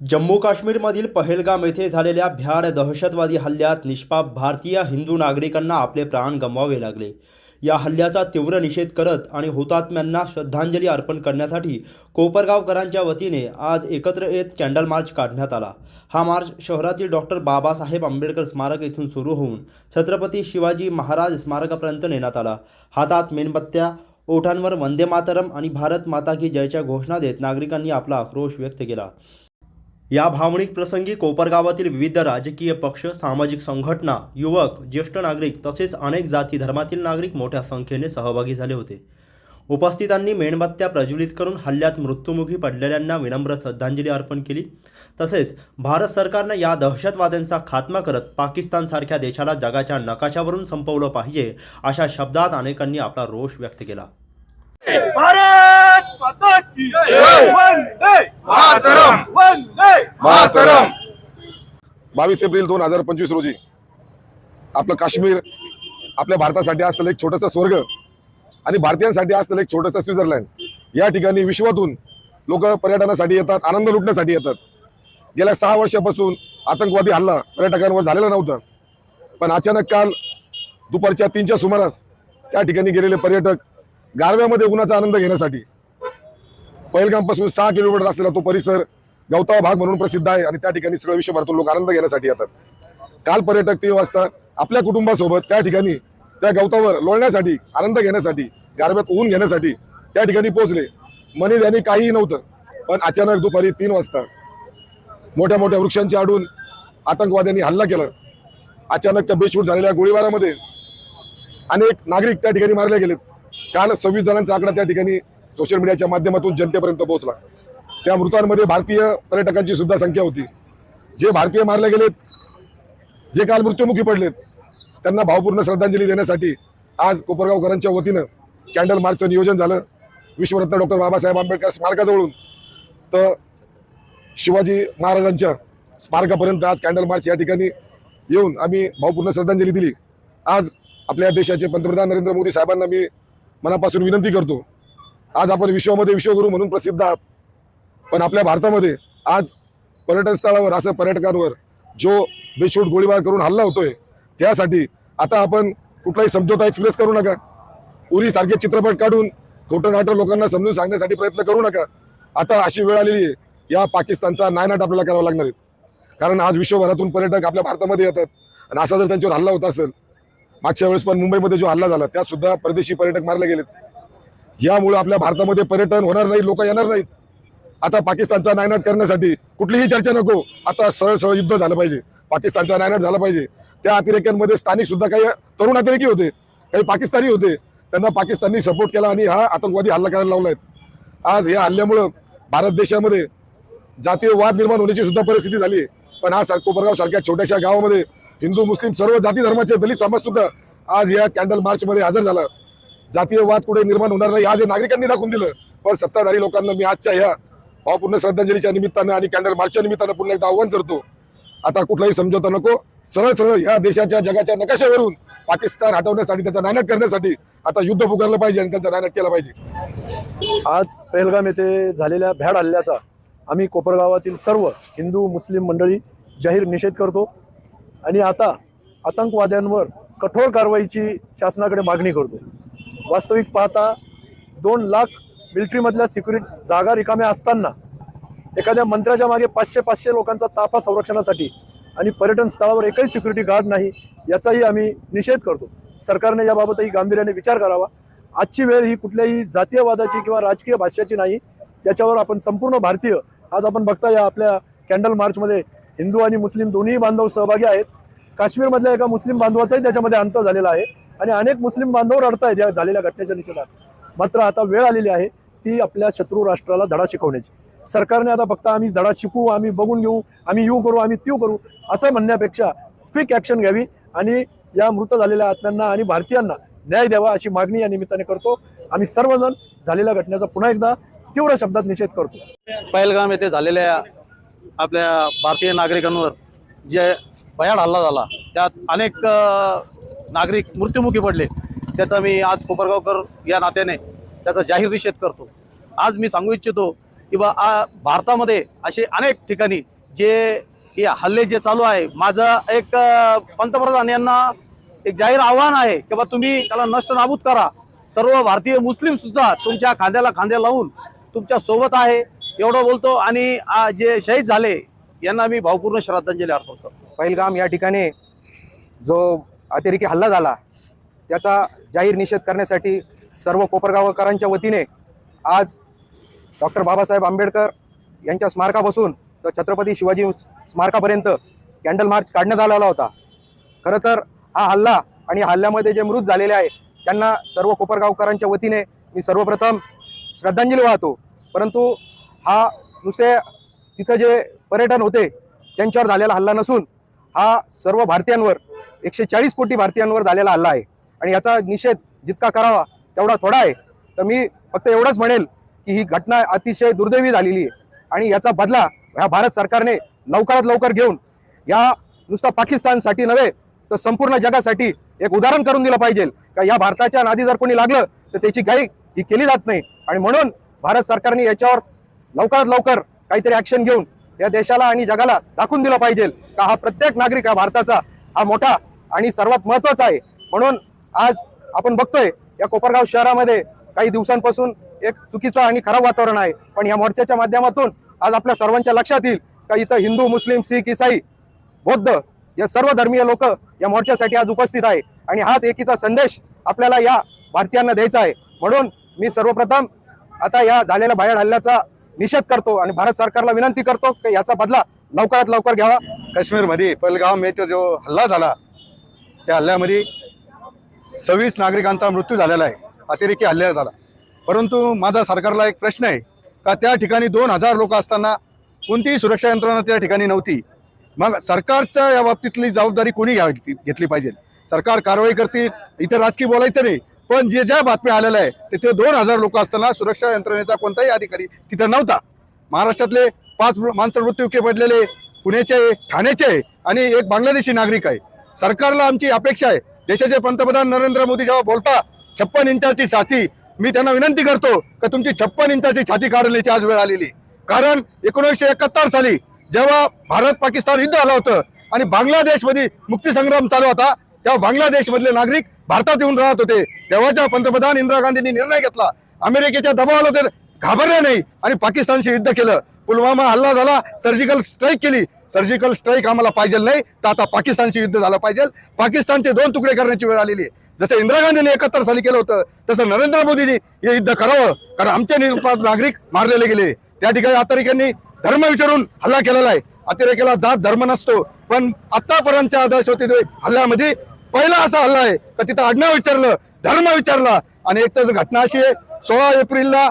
जम्मू काश्मीरमधील पहेलगाम येथे झालेल्या भ्याड दहशतवादी हल्ल्यात निष्पाप भारतीय हिंदू नागरिकांना आपले प्राण गमवावे लागले. या हल्ल्याचा तीव्र निषेध करत आणि हुतात्म्यांना श्रद्धांजली अर्पण करण्यासाठी कोपरगावकरांच्या वतीने आज एकत्र येत कॅन्डल मार्च काढण्यात आला. हा मार्च शहरातील डॉक्टर बाबासाहेब आंबेडकर स्मारक येथून सुरू होऊन छत्रपती शिवाजी महाराज स्मारकापर्यंत नेण्यात आला. हातात मेणबत्त्या ओठांवर वंदे मातरम आणि भारत माता की जयच्या घोषणा देत नागरिकांनी आपला आक्रोश व्यक्त केला. या भावनिक प्रसंगी कोपरगावातील विविध राजकीय पक्ष सामाजिक संघटना युवक ज्येष्ठ नागरिक तसेच अनेक जाती धर्मातील नागरिक मोठ्या संख्येने सहभागी झाले होते. उपस्थितांनी मेणबत्त्या प्रज्वलित करून हल्ल्यात मृत्युमुखी पडलेल्यांना विनम्र श्रद्धांजली अर्पण केली. तसेच भारत सरकारनं या दहशतवाद्यांचा खात्मा करत पाकिस्तानसारख्या देशाला जगाच्या नकाशावरून संपवलं पाहिजे अशा शब्दात अनेकांनी आपला रोष व्यक्त केला. भारत! माता की जय. वंदे. मातरम. वंदे. मातरम. बावीस एप्रिल दोन हजार पंचवीस रोजी आपलं काश्मीर आपल्या भारतासाठी असलेलं एक छोटंसं स्वर्ग आणि भारतीयांसाठी असलेलं एक छोटंसं स्वित्झर्लंड. या ठिकाणी विश्वातून लोक पर्यटनासाठी येतात आनंद लुटण्यासाठी येतात. गेल्या सहा वर्षापासून आतंकवादी हल्ला पर्यटकांवर झालेला नव्हता. पण अचानक काल दुपारच्या तीनच्या सुमारास त्या ठिकाणी गेलेले पर्यटक गारव्यामध्ये उन्हाचा आनंद घेण्यासाठी पहिलगामपासून सहा किलोमीटर असलेला तो परिसर गवतावा भाग म्हणून प्रसिद्ध आहे आणि त्या ठिकाणी सगळं विश्वभरातून लोक आनंद घेण्यासाठी येतात. काल पर्यटक तीन वाजता आपल्या कुटुंबासोबत त्या ठिकाणी त्या गवतावर लोळण्यासाठी आनंद घेण्यासाठी गारव्यात ऊन घेण्यासाठी त्या ठिकाणी पोहोचले. मनीज यांनी काहीही नव्हतं पण अचानक दुपारी तीन वाजता मोठ्या मोठ्या वृक्षांची आडून आतंकवाद्यांनी हल्ला केला. अचानक त्या बेछूट झालेल्या गोळीबारामध्ये अनेक नागरिक त्या ठिकाणी मारले गेलेत. काल सव्वीस जणांचा आकडा त्या ठिकाणी सोशल मीडियाच्या माध्यमातून जनतेपर्यंत पोहोचला. त्या मृतांमध्ये भारतीय पर्यटकांची सुद्धा संख्या होती. जे भारतीय मारले गेलेत जे काल मृत्युमुखी पडलेत त्यांना भावपूर्ण श्रद्धांजली देण्यासाठी आज कोपरगावकरांच्या वतीनं कॅन्डल मार्चचं नियोजन झालं. विश्वरत्न डॉक्टर बाबासाहेब आंबेडकर स्मारकाजवळून. तर शिवाजी महाराजांच्या स्मारकापर्यंत आज कॅन्डल मार्च या ठिकाणी येऊन आम्ही भावपूर्ण श्रद्धांजली दिली. आज आपल्या देशाचे पंतप्रधान नरेंद्र मोदी साहेबांना मी मनापासून विनंती करतो आज आपण विश्वामध्ये विश्वगुरू म्हणून प्रसिद्ध आहात. पण आपल्या भारतामध्ये आज पर्यटन स्थळावर असं पर्यटकांवर जो बेछूट गोळीबार करून हल्ला होतोय त्यासाठी आता आपण कुठलाही समझोता एक्सप्रेस करू नका. उरी सारखे चित्रपट काढून खोटं नाटं लोकांना समजून सांगण्यासाठी प्रयत्न करू नका. आता अशी वेळ आलेली आहे या पाकिस्तानचा नायनाट आपल्याला करावा लागणार आहे. कारण आज विश्वभरातून पर्यटक आपल्या भारतामध्ये येतात. आणि असा जर त्यांच्यावर हल्ला होत असेल मागच्या वेळेस पण मुंबईमध्ये जो हल्ला झाला त्यात सुद्धा परदेशी पर्यटक मारले गेलेत. यामुळे आपल्या भारतामध्ये पर्यटन होणार नाही लोक येणार नाहीत. आता पाकिस्तानचा नायनाट करण्यासाठी कुठलीही चर्चा नको. आता सरळ सरळ युद्ध झालं पाहिजे. पाकिस्तानचा नायनाट झाला पाहिजे. त्या अतिरेक्यांमध्ये स्थानिक सुद्धा काही तरुण अतिरेकी होते काही पाकिस्तानी होते. त्यांना पाकिस्ताननी सपोर्ट केला आणि हा आतंकवादी हल्ला करायला लावलाय आज या हल्ल्यामुळं भारत देशामध्ये जातीय वाद निर्माण होण्याची सुद्धा परिस्थिती झाली. पण हा कोपरगाव सारख्या छोट्याशा गावामध्ये हिंदू मुस्लिम सर्व जाती धर्माचे दलित समाज सुद्धा आज या कॅन्डल मार्च मध्ये हजर झाला. जातीयवाद कुठे निर्माण होणार नाही आज नागरिकांनी दाखवून दिलं. पण सत्ताधारी लोकांना मी आजच्या ह्या भावपूर्ण श्रद्धांजलीच्या निमित्तानं आणि कॅन्डल मार्चच्या निमित्तानं पुन्हा एकदा आव्हान करतो. आता कुठलाही समझोता नको. सरळ सरळ ह्या देशाच्या जगाच्या नकाशावरून पाकिस्तान हटवण्यासाठी त्याचा नायनाट करण्यासाठी आता युद्ध पुकारलं पाहिजे आणि त्यांचा नायनाट केला पाहिजे. आज पहलगाम येथे झालेल्या भ्याड हल्ल्याचा आम्ही कोपरगावातील सर्व हिंदू मुस्लिम मंडळी जाहीर निषेध करतो. आणि आता आतंकवाद्यांवर कठोर कारवाईची शासनाकडे मागणी करतो. वास्तविक पाहता दोन लाख मिलिटरीमधल्या सिक्युरिटी जागा रिकाम्या असताना एखाद्या मंत्र्याच्या मागे पाचशे पाचशे लोकांचा ताफा संरक्षणासाठी आणि पर्यटन स्थळावर एकही सिक्युरिटी गार्ड नाही याचाही आम्ही निषेध करतो. सरकारने याबाबतही गांभीर्याने विचार करावा. आजची वेळ ही कुठल्याही जातीयवादाची किंवा राजकीय भाष्याची नाही. याच्यावर आपण संपूर्ण भारतीय आज आपण बघता या आपल्या कॅन्डल मार्चमध्ये हिंदू आणि मुस्लिम दोन्ही बांधव सहभागी आहेत. काश्मीरमधल्या एका मुस्लिम बांधवाचाही त्याच्यामध्ये अंत झालेला आहे. आणि अनेक मुस्लिम बांधव रडतायत या झालेल्या घटनेच्या निषेधात. मात्र आता वेळ आलेली आहे ती आपल्या शत्रू राष्ट्राला धडा शिकवण्याची. सरकारने आता फक्त आम्ही धडा शिकू आम्ही बघून घेऊ आम्ही यू करू आम्ही त्यू करू असं म्हणण्यापेक्षा क्विक ॲक्शन घ्यावी आणि या मृत झालेल्या आत्म्यांना आणि भारतीयांना न्याय द्यावा अशी मागणी या निमित्ताने करतो. आम्ही सर्वजण झालेल्या घटनेचा पुन्हा एकदा तीव्र शब्दात निषेध करतो. पहलगाम येथे झालेल्या आपल्या भारतीय नागरिकांवर जे भयाड हल्ला झाला त्यात अनेक नागरिक मृत्युमुखी पडले त्याचा मी आज कोपरगावकर या नात्याने त्याचा जाहीर निषेध करतो. आज मी सांगू इच्छितो की बा भारतामध्ये असे अनेक ठिकाणी जे हे हल्ले जे चालू आहे माझं एक पंतप्रधान यांना एक जाहीर आव्हान आहे की बा तुम्ही त्याला नष्ट नाबूद करा. सर्व भारतीय मुस्लिम सुद्धा तुमच्या खांद्याला खांदे लावून तुमच्यासोबत आहे एवढं बोलतो आणि जे शहीद झाले यांना मी भावपूर्ण श्रद्धांजली अर्पण करतो. पहिलगाम या ठिकाणी जो अतिरेकी हल्ला झाला. त्याचा जाहीर निषेध करण्यासाठी सर्व कोपरगावकरांच्या वतीने आज डॉक्टर बाबासाहेब आंबेडकर यांच्या स्मारकापासून तर छत्रपती शिवाजी स्मारकापर्यंत कॅन्डल मार्च काढण्यात आलेला होता. खरं तर हा हल्ला आणि हल्ल्यामध्ये जे मृत झालेले आहे त्यांना सर्व कोपरगावकरांच्या वतीने मी सर्वप्रथम श्रद्धांजली वाहतो. परंतु हा नुसते तिथं जे पर्यटन होते त्यांच्यावर झालेला हल्ला नसून हा सर्व भारतीयांवर एकशे चाळीस कोटी भारतीयांवर झालेला हल्ला आहे. आणि याचा निषेध जितका करावा तेवढा थोडा आहे. तर मी फक्त एवढंच म्हणेल की ही घटना अतिशय दुर्दैवी झालेली आहे. आणि याचा बदला ह्या भारत सरकारने लवकरात लवकर घेऊन या नुसता पाकिस्तानसाठी नव्हे तर संपूर्ण जगासाठी एक उदाहरण करून दिलं पाहिजे. का या भारताच्या नादी जर कोणी लागलं तर त्याची गाई ही केली जात नाही. आणि म्हणून भारत सरकारने याच्यावर लवकरात लवकर काहीतरी ॲक्शन घेऊन या देशाला आणि जगाला दाखवून दिलं पाहिजे का हा प्रत्येक नागरिक हा भारताचा हा मोठा आणि सर्वात महत्त्वाचा आहे. म्हणून आज आपण बघतोय या कोपरगाव शहरामध्ये काही दिवसांपासून एक चुकीचं आणि खराब वातावरण आहे. पण या मोर्चाच्या माध्यमातून आज आपल्या सर्वांच्या लक्षात येईल का इथं हिंदू मुस्लिम सिख इसाई बौद्ध या सर्व धर्मीय लोक या मोर्चासाठी आज उपस्थित आहे. आणि हाच एकीचा संदेश आपल्याला या भारतीयांना द्यायचा आहे. म्हणून मी सर्वप्रथम आता या झालेल्या बाहेर हल्ल्याचा निषेध करतो आणि भारत सरकारला विनंती करतो की याचा बदला लवकरात लवकर घ्यावा. काश्मीरमध्ये पहलगाम येथे जो हल्ला झाला त्या हल्ल्यामध्ये सव्वीस नागरिकांचा मृत्यू झालेला आहे. अतिरेकी हल्ला झाला. परंतु माझा सरकारला एक प्रश्न आहे का त्या ठिकाणी दोन हजार लोक असताना कोणतीही सुरक्षा यंत्रणा त्या ठिकाणी नव्हती. मग सरकारच्या या बाबतीतली जबाबदारी कोणी घ्यावी घेतली पाहिजे? सरकार कारवाई करतील? इथं राजकीय बोलायचं नाही. पण जे ज्या बातम्या आलेल्या आहे तिथे दोन हजार लोक असताना सुरक्षा यंत्रणेचा कोणताही अधिकारी तिथे नव्हता. महाराष्ट्रातले पाच माणसं मृत्यूके पडलेले पुण्याचे आहे, ठाण्याचे आहे आणि एक बांगलादेशी नागरिक आहे. सरकारला आमची अपेक्षा आहे. देशाचे पंतप्रधान नरेंद्र मोदी जेव्हा बोलता छप्पन इंचाची छाती मी त्यांना विनंती करतो का तुमची छप्पन इंचाची छाती काढण्याची आज वेळ आलेली कारण एकोणीसशे एकाहत्तर साली जेव्हा भारत पाकिस्तान युद्ध आलं होतं आणि बांगलादेशमध्ये मुक्तीसंग्राम चालू होता तेव्हा बांगलादेशमधले नागरिक भारतात येऊन राहत होते तेव्हाच्या पंतप्रधान इंदिरा गांधींनी निर्णय घेतला. अमेरिकेच्या दबावाला ते घाबरले नाही आणि पाकिस्तानशी युद्ध केलं. पुलवामा हल्ला झाला सर्जिकल स्ट्राईक केली. सर्जिकल स्ट्राईक आम्हाला पाहिजे नाही तर आता पाकिस्तानशी युद्ध झालं पाहिजे पाकिस्तानचे दोन तुकडे करण्याची वेळ आलेली आहे. जसं इंदिरा गांधींनी एकाहत्तर साली केलं होतं तसं नरेंद्र मोदींनी हे युद्ध करावं कारण आमचे निरुपात नागरिक मारलेले गेले. त्या ठिकाणी अतिरेक्यांनी धर्म विचारून हल्ला केलेला आहे. अतिरेकेला जात धर्म नसतो. पण आतापर्यंतच्या आदर्श हल्ल्यामध्ये पहिला असा हल्ला आहे का तिथं आडनाव विचारलं धर्म विचारला. आणि एक तर घटना अशी आहे सोळा एप्रिलला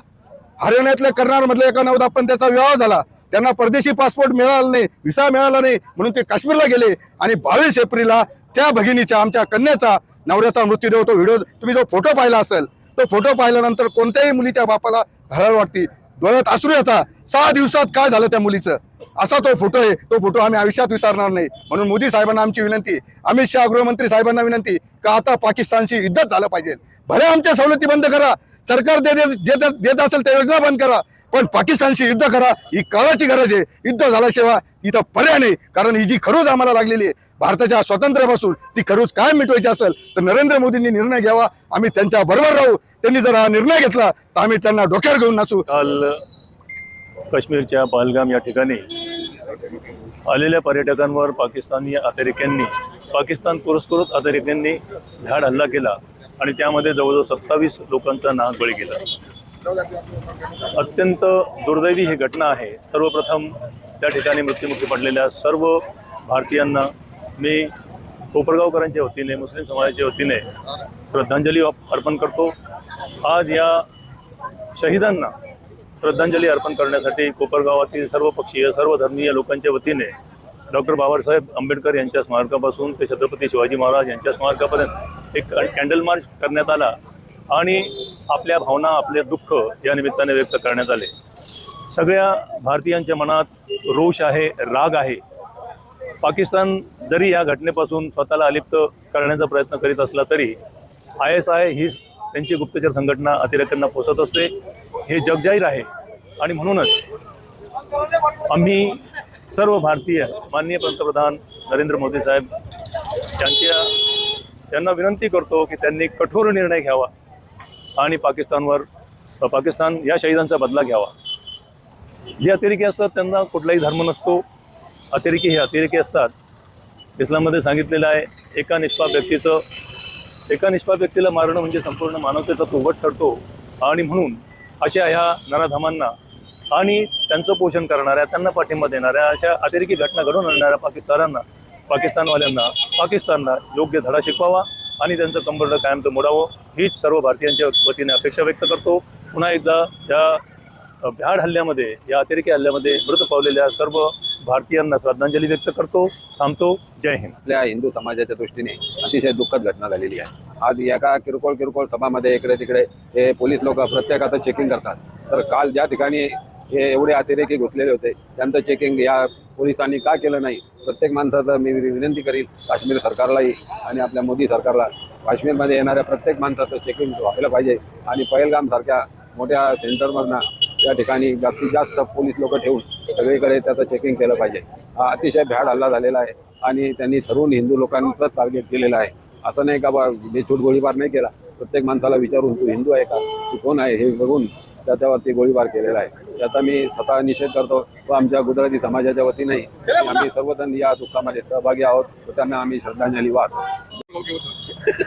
हरियाणातल्या कर्नाळमधल्या एका नवदा पण नवदापंत्याचा विवाह झाला. त्यांना परदेशी पासपोर्ट मिळाला नाही व्हिसा मिळाला नाही म्हणून ते काश्मीरला गेले. आणि बावीस एप्रिलला त्या भगिनीच्या आमच्या कन्याचा नवऱ्याचा मृत्यूदेव तो व्हिडिओ तुम्ही जो फोटो पाहिला असेल तो फोटो पाहिल्यानंतर कोणत्याही मुलीच्या बापाला हळहळ वाटते. डोळ्यात असू येता. सहा दिवसात काय झालं त्या मुलीचं? असा तो फोटो आहे. तो फोटो आम्ही आयुष्यात विसरणार नाही. म्हणून मोदी साहेबांना आमची विनंती अमित शहा गृहमंत्री साहेबांना विनंती का आता पाकिस्तानशी युद्धच झालं पाहिजे. भले आमच्या सवलती बंद करा सरकार दे देत देत असेल त्या योजना बंद करा पण पाकिस्तानशी युद्ध करा ही काळाची गरज आहे. युद्ध झाल्याशिवाय इथं पर्याय नाही. कारण ही जी खरोज आम्हाला लागलेली आहे भारताच्या स्वातंत्र्यापासून ती खरूज काय मिटवायची असेल तर नरेंद्र मोदींनी निर्णय घ्यावा. आम्ही त्यांच्या बरोबर राहू. त्यांनी जर हा निर्णय घेतला तर आम्ही त्यांना डोक्यावर घेऊन नाचू. काल काश्मीरच्या पहलगाम या ठिकाणी आलेल्या पर्यटकांवर पाकिस्तानी अतिरेक्यांनी पाकिस्तान पुरस्कृत अतिरेक्यांनी झाड हल्ला केला आणि त्यामध्ये जवळजवळ सत्तावीस लोकांचा नाक बळी गेला. अत्यंत दुर्दैवी ही घटना आहे. सर्वप्रथम त्या ठिकाणी मृत्युमुखी पडलेल्या सर्व भारतीयांना मी कोपरगावकरांच्या वतीने मुस्लिम समाजाच्या वतीने श्रद्धांजली अर्पण करतो. आज या शहीदांना श्रद्धांजली अर्पण करण्यासाठी कोपरगावातील सर्व पक्षीय सर्व धर्मीय लोकांच्या वतीने डॉक्टर बाबासाहेब आंबेडकर यांच्या स्मारकापासून ते छत्रपती शिवाजी महाराज यांच्या स्मारकापर्यंत एक कॅन्डल मार्च करण्यात आला आणि आपल्या भावना आपले दुःख या निमित्ताने व्यक्त करण्यात आले. सगळ्या भारतीयांच्या मनात रोष आहे राग आहे. पाकिस्तान जरी या घटनेपासून स्वतःला अलिप्त करण्याचा प्रयत्न करीत असला तरी आय एस आय हीच त्यांची गुप्तचर संघटना अतिरेक्यांना पोसत असते. हे जगजाहीर आहे. आणि म्हणूनच आम्ही सर्व भारतीय माननीय पंतप्रधान नरेंद्र मोदी साहेब यांच्या त्यांना विनंती करतो की त्यांनी कठोर निर्णय घ्यावा आणि पाकिस्तानवर पाकिस्तान या शहीदांचा बदला घ्यावा. जे अतिरेकी असतात त्यांना कुठलाही धर्म नसतो. अतिरेकी हे अतिरेकी असतात. इस्लाममध्ये सांगितलेलं आहे एका निष्पाप व्यक्तीचं एका निष्पाप व्यक्तीला मारणं म्हणजे संपूर्ण मानवतेचा तोबट ठरतो. आणि म्हणून अशा ह्या नराधमांना आणि त्यांचं पोषण करणाऱ्या त्यांना पाठिंबा देणाऱ्या अशा अतिरेकी घटना घडवून आणणाऱ्या पाकिस्तानांना पाकिस्तानवाल्यांना पाकिस्तानला योग्य धडा शिकवावा आणि त्यांचं कंबरडं कायमचं मोडावं हीच सर्व भारतीयांच्या वतीने अपेक्षा व्यक्त करतो. पुन्हा एकदा या भ्याड हल्ल्यामध्ये या अतिरेकी हल्ल्यामध्ये मृत पावलेल्या सर्व भारतीयांना श्रद्धांजली व्यक्त करतो थांबतो. जय हिंद. आपल्या हिंदू समाजाच्या दृष्टीने अतिशय दुःखद घटना झालेली आहे. आज एका किरकोळ किरकोळ सभामध्ये इकडे तिकडे हे पोलीस लोक प्रत्येकाचं चेकिंग करतात. तर काल ज्या ठिकाणी हे एवढे अतिरेकी घुसलेले होते त्यांचं चेकिंग या पोलिसांनी का केलं नाही? प्रत्येक माणसाचं मी विनंती करील काश्मीर सरकारलाही आणि आपल्या मोदी सरकारला काश्मीरमध्ये येणाऱ्या प्रत्येक माणसाचं चेकिंग व्हायला पाहिजे. आणि पहलगामसारख्या मोठ्या सेंटरमधनं या ठिकाणी जास्तीत जास्त पोलीस लोक ठेवून सगळीकडे त्याचं चेकिंग केलं पाहिजे. हा अतिशय भ्याड हल्ला झालेला आहे आणि त्यांनी ठरवून हिंदू लोकांचं टार्गेट केलेलं आहे. असं नाही का बा बेछूट गोळीबार नाही केला. प्रत्येक माणसाला विचारून तू हिंदू आहे का? तू कोण आहे? हे बघून त्याच्यावरती गोळीबार केलेला आहे. त्याचा मी स्वतः निषेध करतो व आमच्या गुजराती समाजाच्या वतीनेही आम्ही सर्वजण या दुःखामध्ये सहभागी आहोत. व त्यांना आम्ही श्रद्धांजली वाहतो.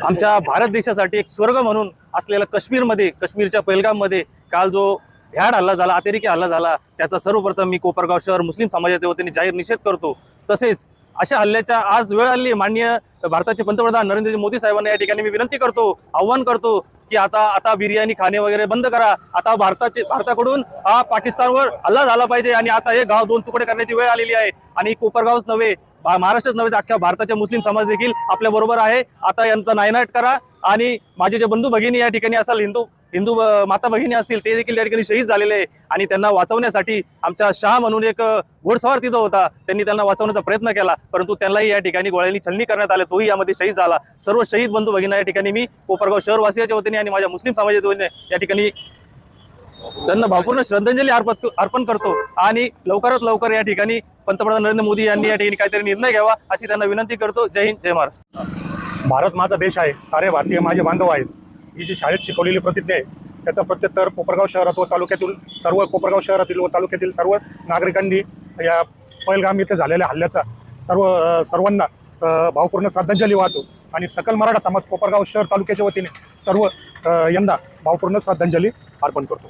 आमच्या भारत देशासाठी एक स्वर्ग म्हणून असलेला काश्मीरमध्ये काश्मीरच्या पहिलगाममध्ये काल जो भ्याड हल्ला झाला अतिरेकी हल्ला झाला त्याचा सर्वप्रथम मी कोपरगाव शहर मुस्लिम समाजाच्या वतीने जाहीर निषेध करतो. तसेच अशा हल्ल्याच्या आज वेळ आली माननीय भारताचे पंतप्रधान नरेंद्र मोदी साहेबांना या ठिकाणी मी विनंती करतो आव्हान करतो की आता आता बिर्याणी खाणे वगैरे बंद करा. आता भारताचे भारताकडून हा पाकिस्तानवर हल्ला झाला पाहिजे आणि आता हे गाव दोन तुकडे करण्याची वेळ आलेली आहे. आणि कोपरगावच नव्हे महाराष्ट्रच नव्हे अख्ख्या भारताच्या मुस्लिम समाज देखील आपल्या बरोबर आहे. आता यांचा नायनाट करा. आणि माझे जे बंधू भगिनी या ठिकाणी असाल हिंदू हिंदू माता भगिनी असतील ते देखील या ठिकाणी शहीद झालेले आहे. आणि त्यांना वाचवण्यासाठी आमच्या शाह म्हणून एक घोडसवार तिथं होता. त्यांनी त्यांना वाचवण्याचा प्रयत्न केला परंतु त्यांनाही या ठिकाणी गोळ्यांनी छलनी करण्यात आले. तोही यामध्ये शहीद झाला. सर्व शहीद बंधू भगिनी या ठिकाणी मी कोपरगाव शहरवासियाच्या वतीने आणि माझ्या मुस्लिम समाजाच्या वतीने या ठिकाणी त्यांना भावपूर्ण श्रद्धांजली अर्पण अर्पण करतो. आणि लवकरात लवकर या ठिकाणी पंतप्रधान नरेंद्र मोदी यांनी या ठिकाणी काहीतरी निर्णय घ्यावा अशी त्यांना विनंती करतो. जय हिंद जय महाराष्ट्र. भारत माझा देश आहे सारे भारतीय माझे बांधव आहेत. ही जी शाळेत शिकवलेली प्रतिज्ञा आहे त्याचा प्रत्युत्तर कोपरगाव शहरात व तालुक्यातील सर्व कोपरगाव शहरातील व तालुक्यातील सर्व नागरिकांनी या पैलगाम इथे झालेल्या हल्ल्याचा सर्व सर्वांना भावपूर्ण श्रद्धांजली वाहतो. आणि सकल मराठा समाज कोपरगाव शहर तालुक्याच्या वतीने सर्व यंदा भावपूर्ण श्रद्धांजली अर्पण करतो.